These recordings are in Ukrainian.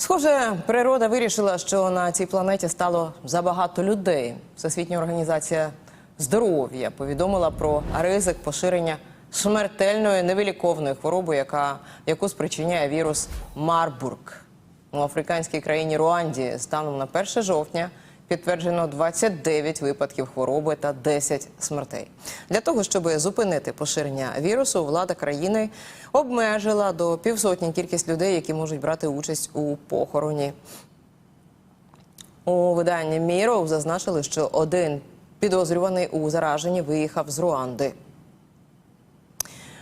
Схоже, природа вирішила, що на цій планеті стало забагато людей. Всесвітня організація здоров'я повідомила про ризик поширення смертельної невиліковної хвороби, яка, яку спричиняє вірус Марбург. У африканській країні Руанді станом на 1 жовтня підтверджено 29 випадків хвороби та 10 смертей. Для того, щоб зупинити поширення вірусу, влада країни обмежила до півсотні кількість людей, які можуть брати участь у похороні. У виданні Міров зазначили, що один підозрюваний у зараженні виїхав з Руанди.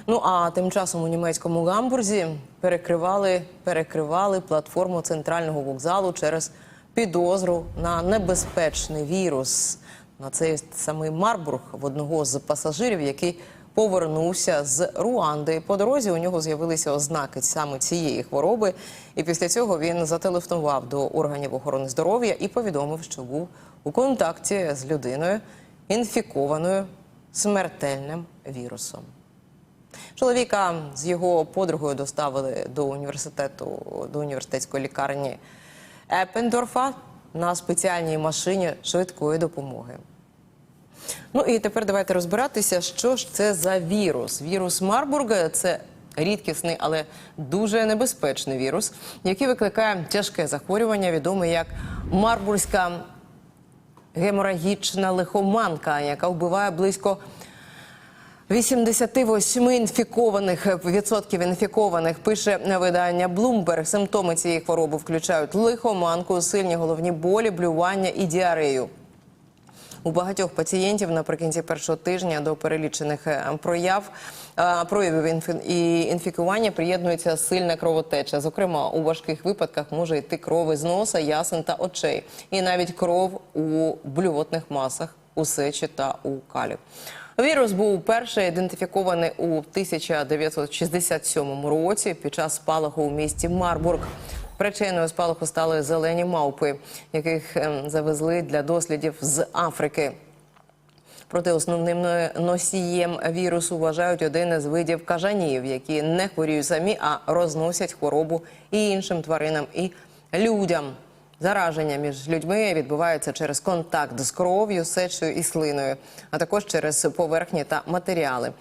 Ну а тим часом у німецькому гамбурзі перекривали, перекривали платформу центрального вокзалу через підозру на небезпечний вірус. На цей самий Марбург в одного з пасажирів, який повернувся з Руанди. По дорозі у нього з'явилися ознаки саме цієї хвороби. І після цього він зателефонував до органів охорони здоров'я і повідомив, що був у контакті з людиною, інфікованою смертельним вірусом. Чоловіка з його подругою доставили до університету до університетської лікарні Еппендорфа на спеціальній машині швидкої допомоги. Ну і тепер давайте розбиратися, що ж це за вірус. Вірус Марбурга це рідкісний, але дуже небезпечний вірус, який викликає тяжке захворювання, відоме як Марбурзька геморагічна лихоманка, яка вбиває близько 88 інфікованих відсотків інфікованих пише видання Bloomberg. Симптоми цієї хвороби включають лихоманку, сильні головні болі, блювання і діарею. У багатьох пацієнтів наприкінці першого тижня до перелічених е, прояв е, проявів і інфікування приєднується сильна кровотеча. Зокрема, у важких випадках може йти кров із носа, ясен та очей, і навіть кров у блювотних масах, у сечі та у калі. Вірус був перший ідентифікований у 1967 році під час спалаху у місті Марбург. Причиною спалаху стали зелені мавпи, яких ем, завезли для дослідів з Африки. Проте основним носієм вірусу вважають один із видів кажанів, які не хворіють самі, а розносять хворобу і іншим тваринам і людям. Зараження між людьми відбувається через контакт з кров'ю, сечею і слиною, а також через поверхні та матеріали.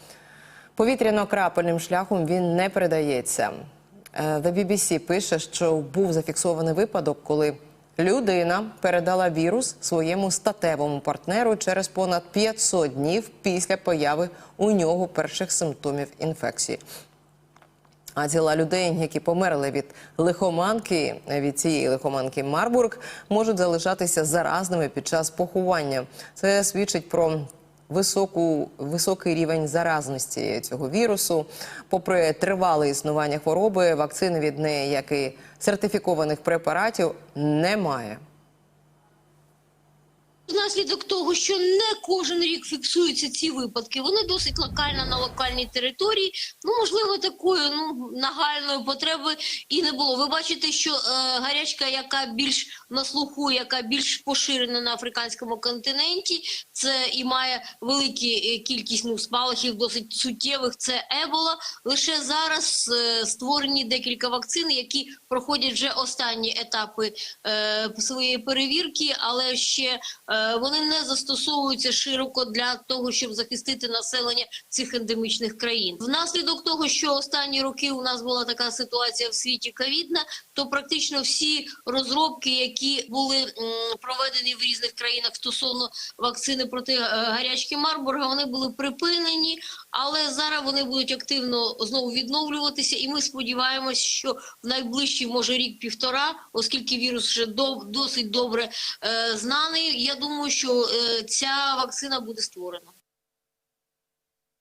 Повітряно-крапельним шляхом він не передається. Е, The BBC пише, що був зафіксований випадок, коли людина передала вірус своєму статевому партнеру через понад 500 днів після появи у нього перших симптомів інфекції. А тіла людей, які померли від лихоманки, від цієї лихоманки Марбург, можуть залишатися заразними під час поховання. Це свідчить про високу, високий рівень заразності цього вірусу. Попри тривале існування хвороби, вакцини від неї, як і сертифікованих препаратів, немає. Внаслідок того, що не кожен рік фіксуються ці випадки, вони досить локально на локальній території. Ну можливо, такої ну нагальної потреби і не було. Ви бачите, що е, гарячка, яка більш на слуху, яка більш поширена на африканському континенті, це і має велику е, кількість ну, спалахів, досить суттєвих. Це ебола. Лише зараз е, створені декілька вакцин, які проходять вже останні етапи е, своєї перевірки, але ще е, вони не застосовуються широко для того, щоб захистити населення цих ендемічних країн. Внаслідок того, що останні роки у нас була така ситуація в світі ковідна, то практично всі розробки, які були проведені в різних країнах стосовно вакцини проти е, гарячки Марбурга, вони були припинені, але зараз вони будуть активно знову відновлюватися, і ми сподіваємось, що в найближчий може рік-півтора, оскільки вірус вже до, досить добре е, знаний. Я думаю, що е, ця вакцина буде створена.